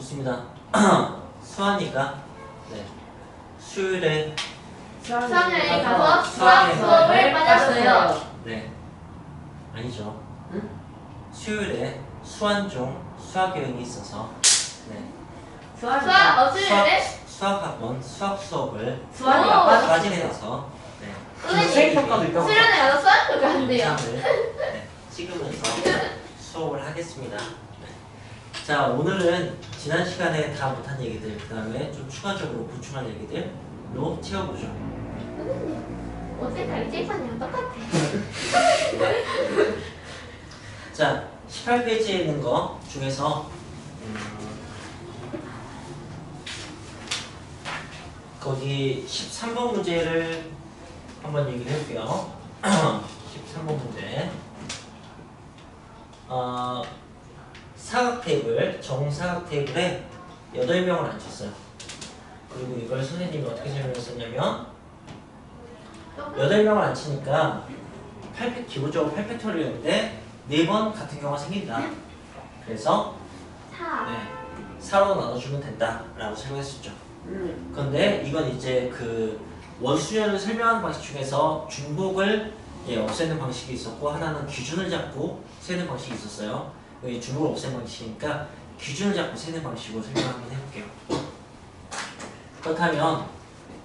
좋습니다. 수환이가 네. 수요일에 수학여행 가서 수학 수업을 빠졌어요. 네 아니죠. 응? 수요일에 수완종 수학 여행이 있어서 네. 수학 수학 어 수요일에 수학학원 수학 수업을 수학이가 오. 빠졌어. 빠지면서 네. 선생님 수행 평가도 있다고. 수련회 가서 수학을 한대요. 영상을 네, 찍으면서 수업을 하겠습니다. 네. 자 오늘은 지난 시간에 다 못한 얘기들 그 다음에 좀 추가적으로 보충할 얘기들로 채워보죠. 어색하게 칠판이랑 똑같아. 자 18페이지에 있는 거 중에서 음, 거기 13번 문제를 한번 얘기를 해볼게요. 13번 문제. 어, 사각 테이블, 정사각 테이블에 8명을 앉혔어요. 그리고 이걸 선생님이 어떻게 설명했었냐면 8명을 앉히니까 8팩, 기본적으로 8팩토리얼인데 4번 같은 경우가 생긴다. 그래서 사. 네, 4로 나눠주면 된다 라고 설명했었죠. 음. 그런데 이건 이제 그 원수열을 설명하는 방식 중에서 중복을 예, 없애는 방식이 있었고 하나는 기준을 잡고 세는 방식이 있었어요. 여기 중복을 없애는 방식이니까 기준을 잡고 세는 방식으로 설명 한번 해볼게요. 그렇다면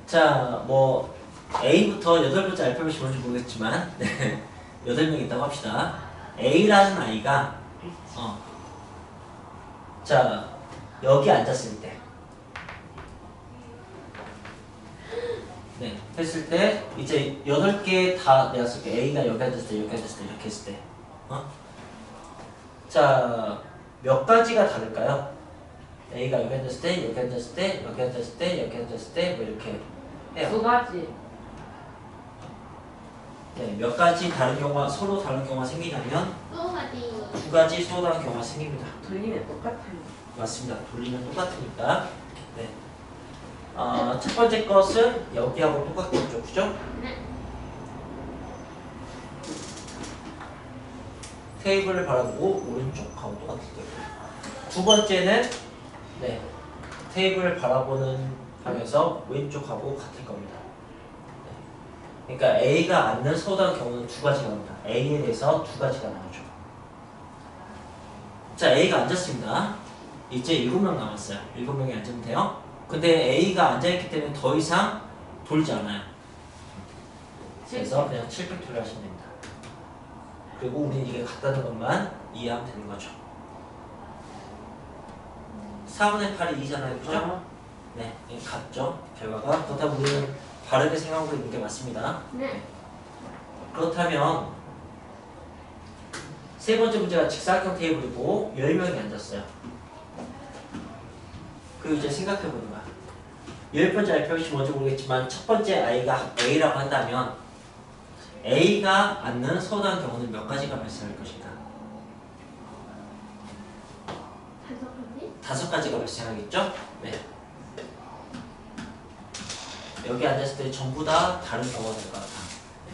자 뭐 A부터 여덟 번째 알파벳이 뭔지 모르겠지만 네, 여덟 명 있다고 합시다. A라는 아이가 어, 자 여기 앉았을 때 네, 했을 때 이제 여덟 개 다 내가 쓸게 A가 여기 앉았을 때 여기 앉았을 때 이렇게 했을 때 어? 자, 몇 가지가 다를까요? A가 여기 앉았을 때, 여기 앉았을 때, 여기 앉았을 때, 여기 앉았을 때, 뭐 이렇게 해요. 두 가지. 네, 몇 가지 다른 경우가 서로 다른 경우가 생기냐면 또 가지. 두 가지 서로 다른 경우가 생깁니다. 돌리면 똑같아요. 맞습니다. 돌리면 똑같으니까. 네. 어, 첫 번째 것은 여기하고 똑같겠죠, 그죠? 네. 테이블을 바라보고 오른쪽하고 똑같을 거예요. 두 번째는 네 테이블을 바라보는 하면서 왼쪽하고 같을 겁니다. 네. 그러니까 A가 앉는 서다한 경우는 두 가지가 나옵니다. A에 대해서 두 가지가 나오죠. 자 A가 앉았습니다. 이제 일곱 명 남았어요. 일곱 명이 앉으면 돼요. 근데 A가 앉아있기 때문에 더 이상 돌지 않아요. 그래서 그냥 7팩토리 하시면 됩니다. 그리고 우리는 이게 같다는 것만 이해하면 되는 거죠. 4분의 8이 2잖아요. 그죠? 어. 네, 이게 같죠. 결과가. 그렇다면 우리는 바르게 생각하고 있는 게 맞습니다. 네. 그렇다면 세 번째 문제가 직사각형 테이블이고 10명이 앉았어요. 그 이제 생각해 보는 거야. 열 번째 알파벳이 뭔지 모르겠지만 첫 번째 아이가 A라고 한다면 A가 앉는 서다한 경우는 몇 가지가 발생할 것인가? 다섯 가지. 다섯 가지가 발생하겠죠? 네. 여기 앉았을 때 전부 다 다른 경우가 될 것 같아. 네.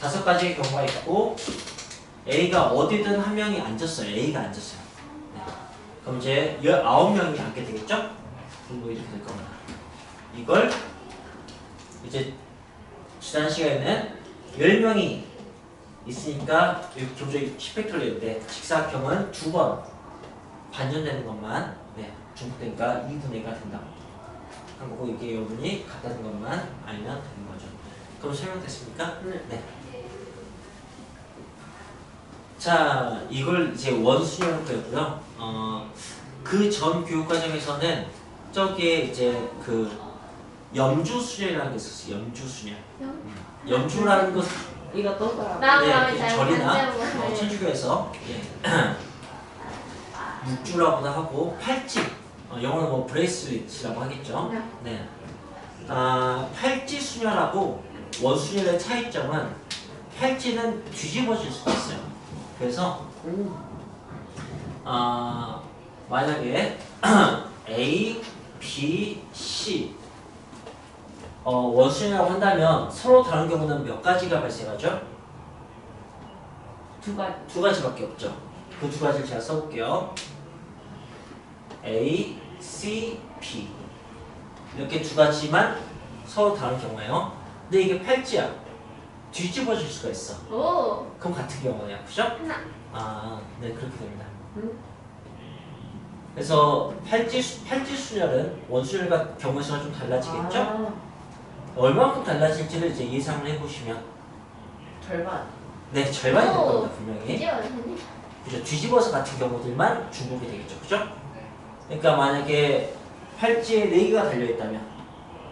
다섯 가지의 경우가 있고 A가 어디든 한 명이 앉았어요. A가 앉았어요. 네. 그럼 이제 19명이 앉게 되겠죠? 그럼 뭐 이렇게 될 겁니다. 이걸 이제 지난 시간에는 10명이 있으니까 여기 도저히 10팩토리인데 직사각형은 두 번 반전되는 것만 네, 중복되니까 2분의 1가 된다. 한 거고 이게 여분이 같다는 것만 알면 되는 거죠. 그럼 설명됐습니까? 네. 네. 자, 이걸 이제 원수형으로 그렸고요. 어, 그 전 교육 과정에서는 저기에 이제 그 염주 수련이라는 게 있었어요. 염주 수련. 영. 염주라는 것 이거 또 봐라. 나 네, 그러면 그잘 절이나. 어, 천주교에서 예. 육주라고도 하고 팔찌 어, 영어로 뭐 브레이슬릿이라고 하겠죠. 네. 네. 아, 팔찌 수녀라고 원수녀의 차이점은 팔찌는 뒤집어질 수도 있어요. 그래서 음. 아, 만약에 A, B, C 어, 원수녀라고 한다면 서로 다른 경우는 몇 가지가 발생하죠? 두 가지. 두 가지밖에 없죠. 그 두 가지를 제가 써볼게요. A, C, B 이렇게 두 가지만 서로 다른 경우예요. 근데 이게 팔찌야. 뒤집어질 수가 있어. 오. 그럼 같은 경우네요. 그죠? 하나. 아, 네 그렇게 됩니다. 음. 그래서 팔찌 수- 팔찌 순열은 원순열과 경우수가 좀 달라지겠죠? 아, 얼마만큼 달라질지를 이제 예상을 해보시면 절반. 네 절반이 될 오. 겁니다 분명히. 이제 완전히. 그죠? 뒤집어서 같은 경우들만 중복이 되겠죠, 그죠? 그러니까 만약에 팔찌에 네 개가 달려 있다면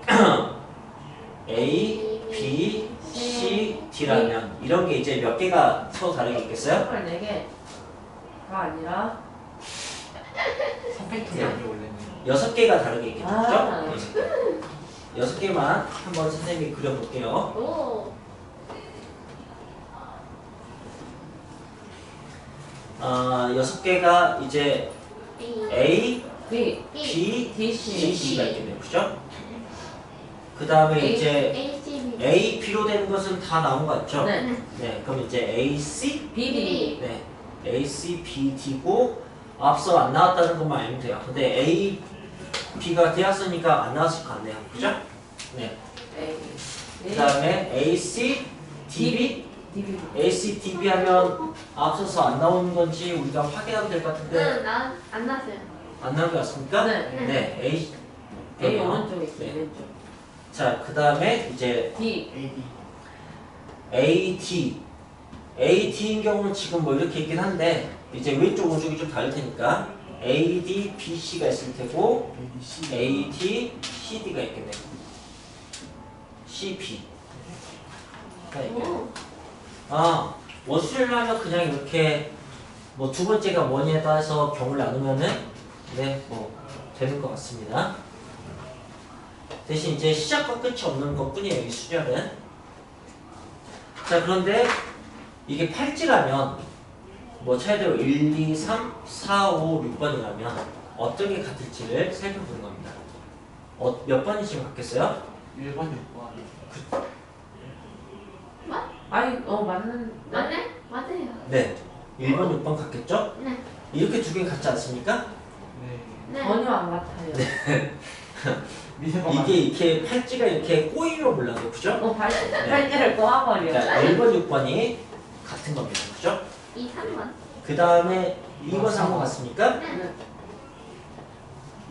A, B, C, D라면 이런 게 이제 몇 개가 서로 다르게 있겠어요? 정말 네 개가 아니라 선택형이 아니고 원래는 여섯 개가 다르게 있겠죠, 아. 그죠? 네. 여섯 개 만 한번 선생님이 그려볼게요. 오. 아 여섯 개가 이제. A, B, B, D, C. D가 있겠네요, 그죠? 그 다음에 이제 A, B. B로 되는 것은 다 나온 것 같죠? 네. 네, 그럼 이제 A, C, B, B. 네, A, C, B, D고 앞서 안 나왔다는 것만 알면 돼요. 근데 A, B가 되었으니까 안 나왔을 거 같네요, 그죠? 네. A, 그 다음에 A, C, D, B, D, B. A, C, D, B 하면 앞서서 안 나오는 건지 우리가 확인하면 될 것 같은데 응, 나안 났어요. 안 나온 것 같습니까? 네. 네, A, A. 오른쪽에 있어요, 네. 왼쪽. 자, 그 다음에 이제 D, AD AT AT인 경우는 지금 뭐 이렇게 있긴 한데 이제 왼쪽 오른쪽이 좀 다를 테니까 AD, BC가 있을 테고 AD CD가 있겠네요 CP. 아 원수를 하면 그냥 이렇게 뭐 두 번째가 뭐냐에 따라서 경우를 나누면은 네뭐 되는 것 같습니다. 대신 이제 시작과 끝이 없는 것 뿐이에요 이 수열은. 자 그런데 이게 팔찌라면 뭐 차례대로 1, 2, 3, 4, 5, 6번이라면 어떤 게 같을지를 살펴보는 겁니다 어, 몇 번이 지금 같겠어요? 1번 6번 아니, 어, 맞는, 맞네? 맞아요. 네 1번, 6번 같겠죠? 네. 이렇게 두 개 같지 않습니까? 네 네. 전혀 안 같아요. 미세범 이게 이렇게 팔찌가 이렇게 꼬이면 몰라도 그죠? 어, 발, 발대를 꼬아버려. 그러니까 1번, 6번이 같은 겁니다. 그죠? 2, 3번. 그 다음에 2번, 3번 같습니까? 네.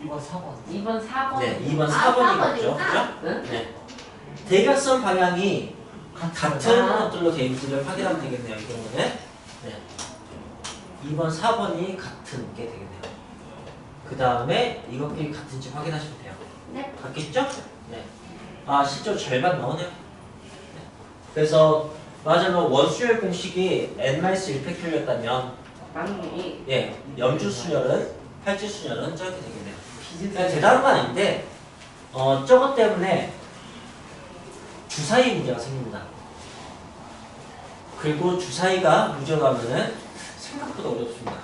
2번 4번 2번, 4번. 네, 2번, 아, 4번이 같죠. 사번이구나. 그죠? 네? 네. 대각선 방향이 같은 아. 것들로 되어 있는지를 확인하면 되겠네요. 이 경우는. 네. 2번, 4번이 같은 게 되겠네요. 그 다음에 이것끼리 같은지 확인하시면 돼요. 네. 같겠죠? 네. 아, 실제로 절반 나오네요. 네. 그래서 맞아요. 원수열 공식이 n-1팩토리였다면 많이 예, 염주 수열은 팔찌 수열은 저렇게 되겠네요. 비슷해. 대단한 건 아닌데 어 저것 때문에 주사위 문제가 생깁니다. 그리고 주사위가 문제가 하면은 생각보다 어렵습니다.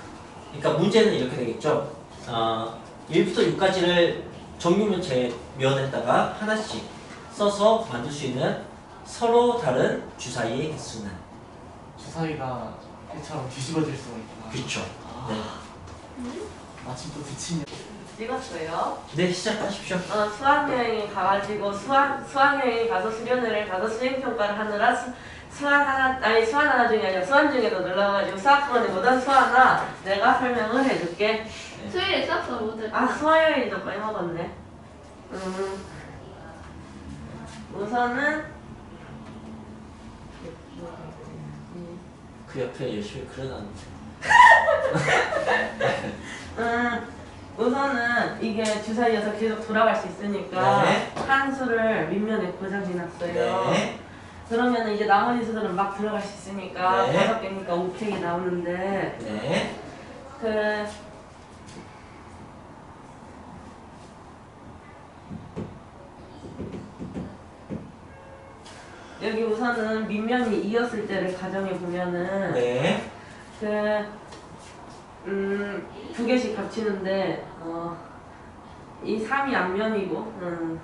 그러니까 문제는 이렇게 되겠죠. 어, 1부터 6까지를 정육면체 면에다가 하나씩 써서 만들 수 있는 서로 다른 주사위의 개수는 주사위가 이처럼 뒤집어질 수가 있구나 그렇죠. 아, 네. 마침 또 붙이냐 찍었어요. 네 시작하십시오. 어, 수학여행에 가가지고 수학 수학여행 가서 수련회를 가서 수행평가를 하느라 수, 수학 하나 아니 수학 하나 중에 아니라 수학 중에도 놀러가지고 수학원에 못한 수학 하나 내가 설명을 해줄게. 수요일에 수학서 모두. 아 수학여행도 빼먹었네. 음 우선은 그 옆에 열심히 그려놨는데. 음 우선은 이게 주사위여서 계속 돌아갈 수 있으니까 네. 한 수를 밑면에 고정해놨어요. 네. 그러면 이제 나머지 수들은 막 들어갈 수 있으니까 네. 다섯 개니까 오책이 나오는데 네. 그 여기 우선은 밑면이 이었을 때를 가정해 보면은 네. 그, 음, 두 개씩 겹치는데, 어, 이 3이 앞면이고, 음,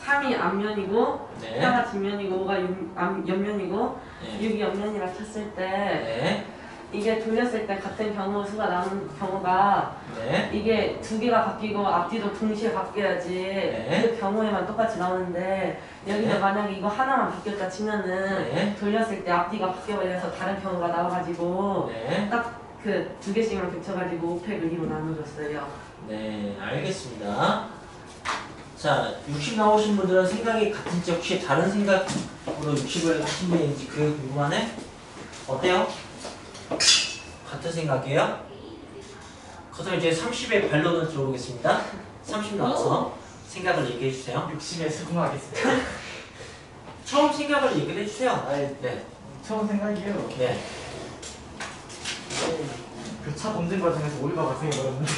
3이 앞면이고, 네. 4가 뒷면이고, 5가 옆, 앞, 옆면이고, 네. 6이 옆면이라 쳤을 때, 네. 이게 돌렸을 때 같은 경우 수가 나오는 경우가 네. 이게 두 개가 바뀌고 앞뒤도 동시에 바뀌어야지 네. 그 경우에만 똑같이 나오는데 여기서 네. 만약에 이거 하나만 바뀌었다 치면은 네. 돌렸을 때 앞뒤가 바뀌어버려서 다른 경우가 나와가지고 네. 딱그 두 개씩만 겹쳐가지고 5팩을 2로 나눠줬어요. 네, 알겠습니다. 자, 60 나오신 분들은 생각이 같은지 혹시 다른 생각으로 60을 하신 분인지 그게 궁금하네? 어때요? 같은 생각이에요? 그래서 이제 30의 반론을 들어보겠습니다. 30 나와서 생각을 얘기해 주세요. 60에 수긍하겠습니다. 처음 생각을 얘기를 해주세요. 아이, 네. 처음 생각이에요. 네. 그 차 검증 과정에서 오류가 발생해버렸는데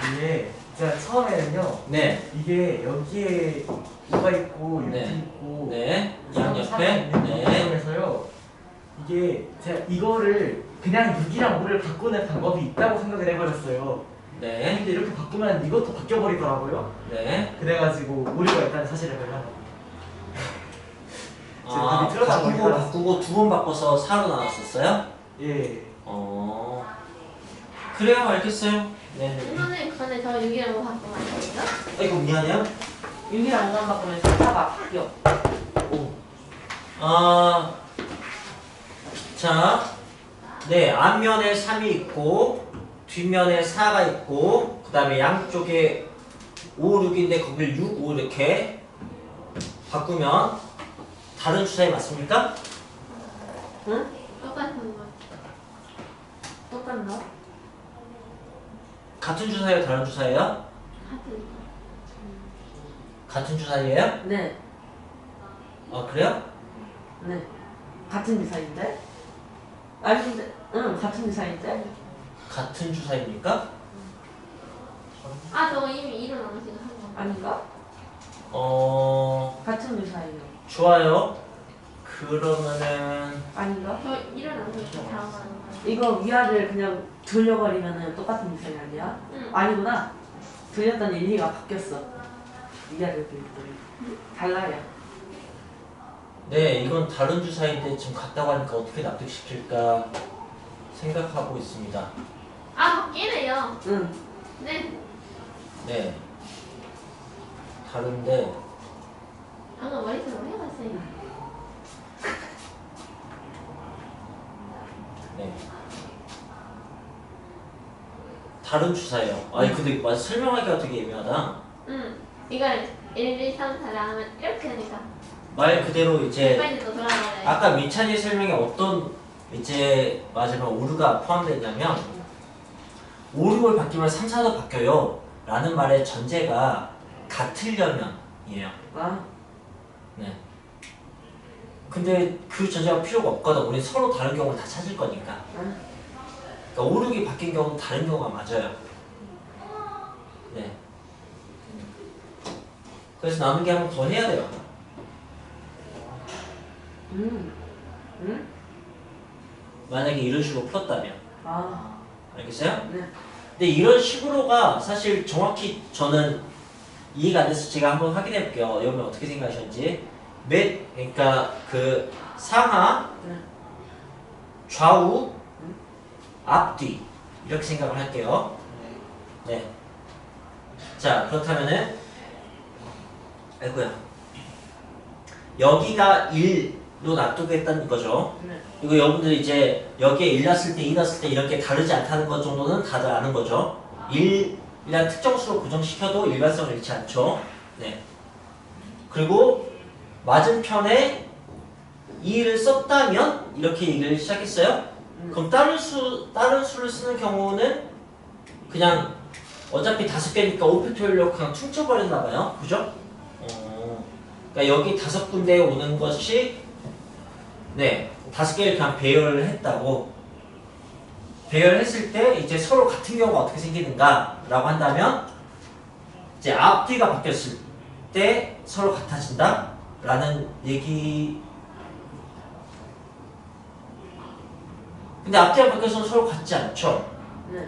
이게 제가 처음에는요 네. 이게 여기에 5가 있고 이렇게 네. 있고 네. 사람 양옆에. 사람이 있는 네. 과정에서요 이게 제가 이거를 그냥 6이랑 5를 바꾸는 방법이 있다고 생각을 해버렸어요 네. 근데 이렇게 바꾸면 이것도 바뀌어버리더라고요 네. 그래가지고 오류가 있다는 사실을 발견하고 아, 되게 틀렸다고 바꾸고. 바꾸고 두 번 바꿔서 4로 나눴었어요? 예 어. 그래요, 알겠어요. 네. 선생님 근데 저 6이라고 바꾸면 안 되죠? 아이고, 미안해요. 6이랑 5만 바꾸면 4가 바뀌어. 오. 아. 자. 네, 앞면에 3이 있고, 뒷면에 4가 있고, 그 다음에 양쪽에 5, 6인데 거길 6, 5 이렇게 바꾸면 다른 주사위 맞습니까? 응? 똑같은 거. 똑같나? 같은 주사위예요, 다른 주사위예요? 같은 주사위예요? 네, 아, 그래요? 네. 같은 디사인데? 아니 근데 응 같은 디사인데? 같은 주사위입니까? 아 저거 이미 2로 나누시는 한 거. 아닌가? 어, 같은 디사인이요. 좋아요. 그러면은 아닌가? 저 2로 나누시는 다음 하는 거. 이거 위아래를 그냥 돌려버리면은 똑같은 디사인 아니야? 응. 아니구나. 돌렸더니 일리가 바뀌었어. 위아래를 돌렸더니 달라요. 네, 이건 다른 주사위인데 지금 같다고 하니까 어떻게 납득시킬까 생각하고 있습니다. 아 바뀌네요. 응. 네. 네. 다른데 방금 머릿속으로 해봤어요. 네. 다른 주사예요. 아니 근데 맞아 설명하기가 되게 애매하다. 응. 이걸 1, 2, 3, 4를 하면 이렇게 되니까. 말 그대로 이제 빨리 또 돌아가네. 아까 민찬이 설명에 어떤 이제 맞으면 오류가 포함되냐면 오류를 바뀌면 3, 4도 바뀌어요 라는 말의 전제가 같으려면 이에요 아, 네. 근데 그 전제가 필요가 없거든 우리 서로 다른 경우를 다 찾을 거니까 응. 그러니까 오류기 바뀐 경우는 다른 경우가 맞아요 네. 그래서 남은 게 한 번 더 해야 돼요 음, 응? 만약에 이런 식으로 풀었다면 아, 알겠어요? 네. 근데 이런 식으로가 사실 정확히 저는 이해가 안 돼서 제가 한번 확인해 볼게요. 여러분 어떻게 생각하셨는지. 맷, 그러니까 그 상하, 네. 좌우, 앞뒤 이렇게 생각을 할게요. 네. 자 그렇다면은 아이고야 여기가 1 로 납득했다는 거죠. 네. 이거 여러분들 이제 여기에 1 났을 때, 2 났을 때 이렇게 다르지 않다는 것 정도는 다들 아는 거죠. 1이란 특정 수로 고정시켜도 일반성을 잃지 않죠. 네. 그리고 맞은편에 2를 썼다면 이렇게 얘기를 시작했어요. 그럼 다른 수 다른 수를 쓰는 경우는 그냥 어차피 다섯 개니까 오피토일로 그냥 퉁쳐버렸나 봐요. 그죠? 어, 그러니까 여기 다섯 군데에 오는 것이 네 다섯 개를 그냥 배열을 했다고 배열했을 때 이제 서로 같은 경우가 어떻게 생기는가라고 한다면 이제 앞뒤가 바뀌었을 때 서로 같아진다 라는 얘기. 근데 앞뒤가 바뀌어서 서로 같지 않죠, 네.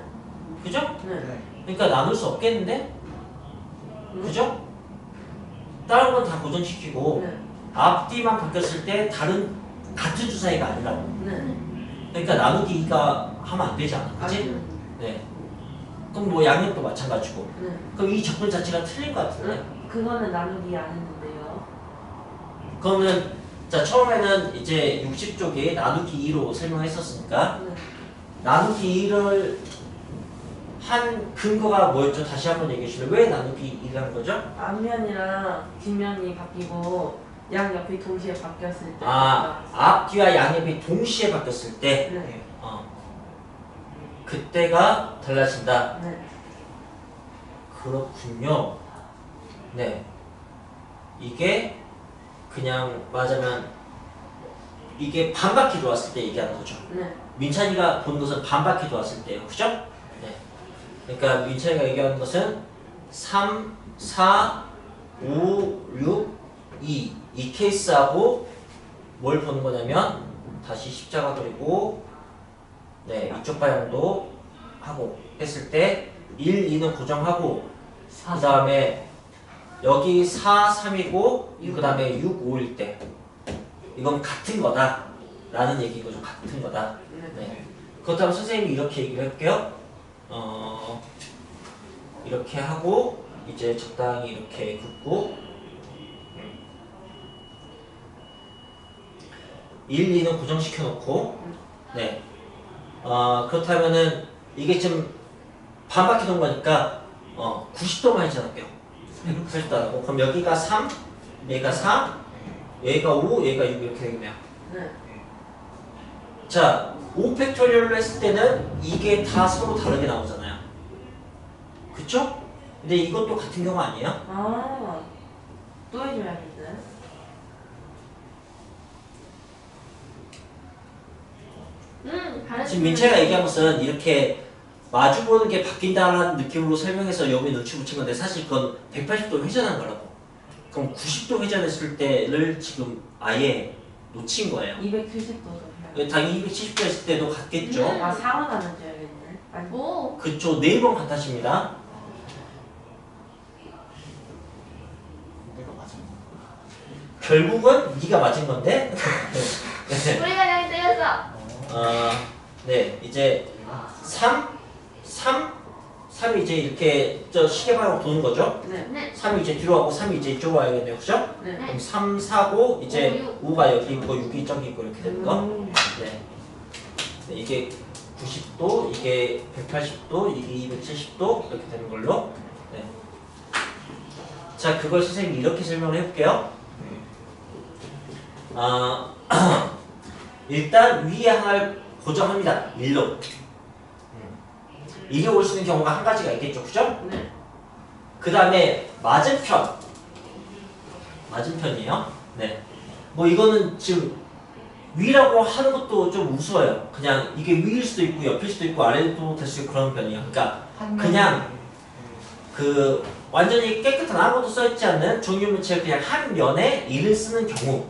그죠? 네. 네. 그러니까 나눌 수 없겠는데, 그죠? 다른 건 다 고정시키고 네. 앞뒤만 바뀌었을 때 다른 같은 주사위가 아니라고. 네. 그러니까 나누기 2가 하면 안 되지 않아? 그치? 아, 네. 그럼 뭐 양력도 마찬가지고. 네. 그럼 이 접근 자체가 틀린 것 같은데. 네. 그거는 나누기 안 했는데요. 그거는 자 처음에는 이제 60쪽에 나누기 2로 설명했었으니까 네. 나누기 2를 한 근거가 뭐였죠? 다시 한번 얘기해 주실래요? 왜 나누기 2를 한 거죠? 앞면이랑 뒷면이 바뀌고 양 옆이 동시에 바뀌었을 때. 아 앞뒤와 양옆이 동시에 바뀌었을 때 네. 어, 그때가 달라진다. 네. 그렇군요. 네. 이게 그냥 말하자면 이게 반바퀴 돌았을 때 얘기하는 거죠. 네. 민찬이가 본 것은 반바퀴 돌았을 때예요. 그죠? 네. 그러니까 민찬이가 얘기하는 것은 3, 4, 5, 6, 2. 이 케이스하고 뭘 보는 거냐면 다시 십자가 그리고 네, 이쪽 방향도 하고 했을 때 1, 2는 고정하고 그 다음에 여기 4, 3이고 그 다음에 6, 5일 때 이건 같은 거다 라는 얘기거죠. 같은 거다. 네. 네. 그렇다면 선생님이 이렇게 얘기를 할게요. 어, 이렇게 하고 이제 적당히 이렇게 긋고 1, 2는 고정시켜 놓고 네. 어, 그렇다면은 이게 지금 반바퀴 돈 거니까 어, 90도만 해줘놓을게요. 180도 안 하고 그럼 여기가 3, 얘가 4, 얘가 5, 얘가 6 이렇게 되겠네요. 네. 자, 5팩토리얼로 했을 때는 이게 다 서로 다르게 나오잖아요. 그쵸? 근데 이것도 같은 경우 아니에요? 아. 또 해줘야겠네. 음, 지금 민채가 얘기한 것은 이렇게 마주보는 게 바뀐다는 느낌으로 설명해서 여기 눈치 붙인 건데 사실 그건 180도 회전한 거라고. 그럼 90도 회전했을 때를 지금 아예 놓친 거예요. 270도죠. 당연히 270도 했을 때도 같겠죠. 음. 아, 4원 하면 줘야겠네. 오, 그쵸. 네 번 같아집니다. 내가 맞은 거. 결국은 네가 맞은 건데. 네. 우리가 그냥 때렸어. 어, 네, 이제 3, 3, 3이 이제 이렇게 저 시계 방향으로 도는 거죠. 네. 네, 3이 이제 뒤로 가고 3이 이제 이쪽으로 와야겠네요. 그죠? 네. 그럼 3, 4고 이제 5가 여기 있고 6이 저기 있고 이렇게 되는 거. 음. 네. 네, 이게 90도, 이게 180도, 이게 270도 이렇게 되는 걸로. 네. 자, 그걸 선생님이 이렇게 설명을 해볼게요. 아, 일단 위에 하나를 고정합니다. 일로. 음. 이게 올 수 있는 경우가 한 가지가 있겠죠, 그죠? 네. 그 다음에 맞은편. 맞은편이에요. 네. 뭐 이거는 지금 위라고 하는 것도 좀 우스워요. 그냥 이게 위일 수도 있고 옆일 수도 있고 아래도 될 수 있고 그런 편이에요. 그러니까 그냥 그 완전히 깨끗한 아무것도 써있지 않는 종이물체를 그냥 한 면에 일을 쓰는 경우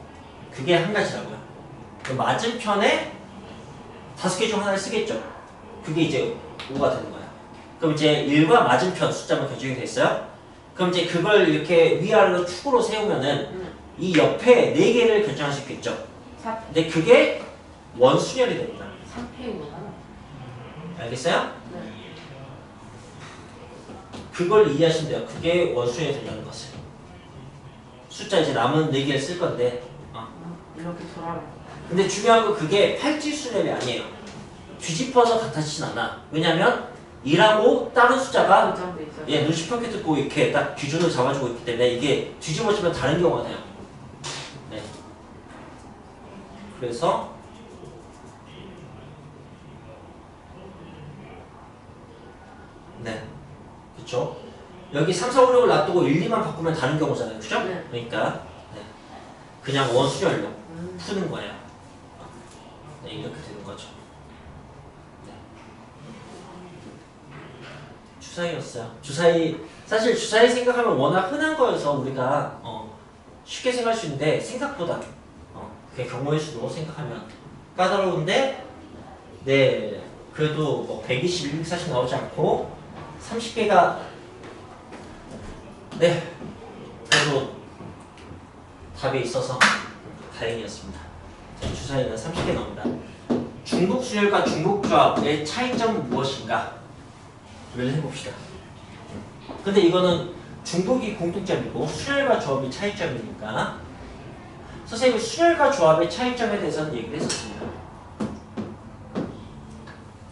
그게 한 가지라고요. 그 맞은편에 다섯 개 중 하나를 쓰겠죠. 그게 이제 5가 되는 거예요. 그럼 이제 1과 맞은편 숫자만 결정이 돼 있어요. 그럼 이제 그걸 이렇게 위아래로 축으로 세우면은 음. 이 옆에 네 개를 결정할 수 있겠죠. 4, 근데 그게 원순열이 됩니다. 3패구나. 알겠어요? 네. 그걸 이해하시면 돼요. 그게 원순열이 된다는 것을. 숫자 이제 남은 네 개를 쓸 건데. 어. 이렇게 돌아가. 근데 중요한 건 그게 팔지순열이 아니에요. 뒤집어서 같아지진 않아. 왜냐면 2하고 다른 숫자가. 얘 눈치 평게 듣고 이렇게 딱 기준을 잡아주고 있기 때문에 이게 뒤집어지면 다른 경우가 돼요. 네. 그래서 네. 그쵸? 여기 3, 4, 5, 6을 놔두고 1, 2만 바꾸면 다른 경우잖아요. 그죠? 네. 그러니까 네. 그냥 원수열로 음. 푸는 거예요. 네, 이렇게 되는 거죠. 네. 주사위였어요. 주사위 사실 주사위 생각하면 워낙 흔한 거여서 우리가 어, 쉽게 생각할 수 있는데 생각보다 어, 그게 경우의 수로 생각하면 까다로운데 네 그래도 뭐 121, 140 나오지 않고 30개가 네 그래도 답이 있어서 다행이었습니다. 자, 주사위가 30개 나옵니다. 중복 수열과 중복 조합의 차이점은 무엇인가? 를 해봅시다. 근데 이거는 중복이 공통점이고 수열과 조합이 차이점이니까 선생님이 수열과 조합의 차이점에 대해서는 얘기를 했었습니다.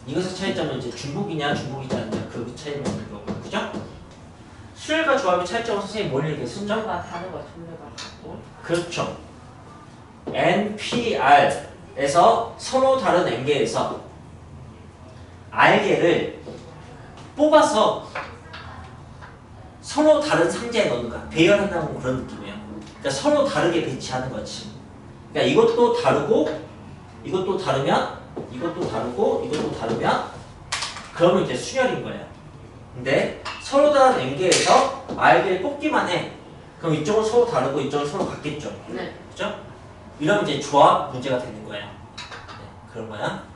이것의 차이점은 이제 중복이냐 중복이지 않냐 그 차이를 말하는 거고 그죠? 수열과 조합의 차이점은 선생님이 뭘 얘기했었죠? 종류가 다른 거야 종류가 같고 그렇죠. NPR에서 서로 다른 N개에서 R개를 뽑아서 서로 다른 상자에 넣는 거야. 배열한다는 그런 느낌이에요. 그러니까 서로 다르게 배치하는 거지. 그러니까 이것도 다르고 이것도 다르면 이것도 다르고 이것도 다르면 그러면 이제 순열인 거예요. 근데 서로 다른 N개에서 R개를 뽑기만 해. 그럼 이쪽은 서로 다르고 이쪽은 서로 같겠죠. 네 그죠? 이러면 이제 조합 문제가 되는 거예요. 네, 그런 거야.